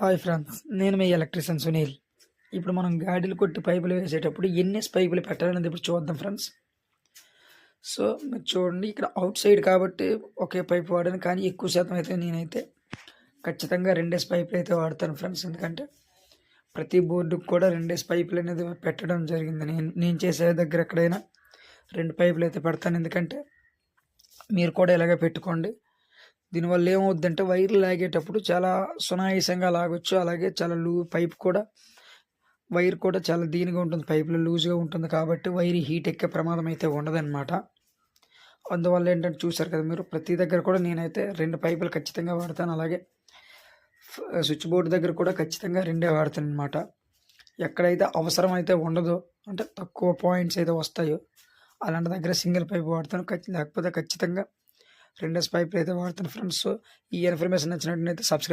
Hi friends నేను మీ electrician Sunil. ఇప్పుడు మనం గాడిలు కొట్టి పైపులు వేసేటప్పుడు ఎన్ఎస్ పైపులు పెట్టాలనేది ఇప్పుడు చూద్దాం ఫ్రెండ్స్. సో మీరు చూడండి ఇక్కడ అవుట్ సైడ్ కాబట్టి ఒకే పైపు వాడాను కానీ ఎక్కువ శాతం అయితే నేనైతే ఖచ్చితంగా రెండేస్ పైపులు అయితే వాడతాను ఫ్రెండ్స్. ఎందుకంటే ప్రతి బోర్డుకు కూడా రెండేస్ పైపులు అనేది పెట్టడం జరిగింది. నేను నేను చేసే దగ్గర ఎక్కడైనా రెండు పైపులు అయితే పెడతాను. ఎందుకంటే మీరు కూడా ఇలాగే పెట్టుకోండి. దీనివల్ల ఏమవుద్దంటే వైర్లు లాగేటప్పుడు చాలా సునాయాసంగా లాగొచ్చు. అలాగే చాలా లూ పైప్ కూడా వైర్ కూడా చాలా దీనిగా ఉంటుంది. పైపులో లూజ్గా ఉంటుంది కాబట్టి వైర్ హీట్ ఎక్కే ప్రమాదం అయితే ఉండదన్నమాట. అందువల్ల ఏంటంటే చూసారు కదా మీరు ప్రతి దగ్గర కూడా నేనైతే రెండు పైపులు ఖచ్చితంగా వాడతాను. అలాగే స్విచ్ బోర్డు దగ్గర కూడా ఖచ్చితంగా రెండే వాడతాను అనమాట ఎక్కడైతే అవసరం అయితే ఉండదో అంటే తక్కువ పాయింట్స్ అయితే వస్తాయో అలాంటి దగ్గర సింగిల్ పైప్ వాడతాను. లేకపోతే ఖచ్చితంగా రెండో పైపులు అయితే వాడతాను ఫ్రెండ్స్ ఈ ఇన్ఫర్మేషన్ నచ్చినట్లయితే సబ్స్క్రైబ్